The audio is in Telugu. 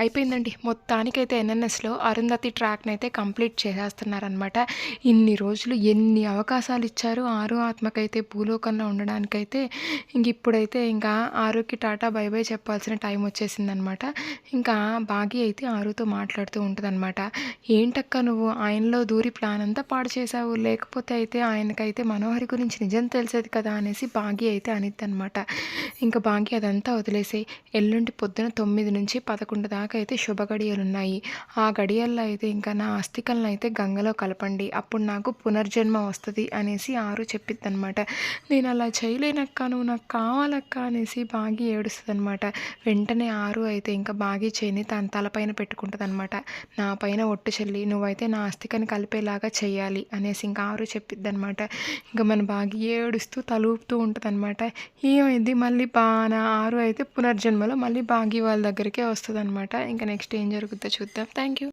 అయిపోయిందండి. మొత్తానికైతే ఎన్ఎన్ఎస్లో అరుంధతి ట్రాక్ని అయితే కంప్లీట్ చేసేస్తున్నారనమాట ఇన్ని రోజులు ఎన్ని అవకాశాలు ఇచ్చారు ఆరు ఆత్మకైతే భూలోకంలో ఉండడానికైతే ఇంక ఇప్పుడైతే ఇంకా ఆరుకి టాటా బై బై చెప్పాల్సిన టైం వచ్చేసిందనమాట ఇంకా బాగి అయితే ఆరుతో మాట్లాడుతూ ఉంటుందన్నమాట. ఏంటక్క నువ్వు? ఆయనలో దూరి ప్లాన్ అంతా పాడు చేసావు లేకపోతే అయితే ఆయనకైతే మనోహరి గురించి నిజం తెలిసేది కదా అనేసి బాగి అయితే అనిద్ది అనమాట ఇంకా బాగి అదంతా వదిలేసి ఎల్లుండి పొద్దున తొమ్మిది నుంచి పదకొండు దాకా అయితే శుభ గడియలు ఉన్నాయి ఆ గడియల్లో అయితే ఇంకా నా అస్థికలను అయితే గంగలో కలపండి. అప్పుడు నాకు పునర్జన్మ వస్తుంది అనేసి ఆరు చెప్పిద్ది అనమాట నేను అలా చేయలేనక్క నువ్వు నాకు కావాలక్క అనేసి బాగి ఏడుస్తుంది అనమాట వెంటనే ఆరు అయితే ఇంకా బాగి చేయని తన తలపైన పెట్టుకుంటుంది అనమాట నా పైన ఒట్టు చెల్లి నువ్వైతే నా అస్థికని కలిపేలాగా చేయాలి అనేసి ఇంకా ఆరు చెప్పిద్ది అనమాట ఇంకా మన బాగి ఏడుస్తూ తలూపుతూ ఉంటుంది అనమాట ఏమైంది? మళ్ళీ బాగా ఆరు అయితే పునర్జన్మలో మళ్ళీ బాగి వాళ్ళ దగ్గరికే వస్తుంది అనమాట ఇంకా నెక్స్ట్ ఏం జరుగుతుందో చూద్దాం. Thank you.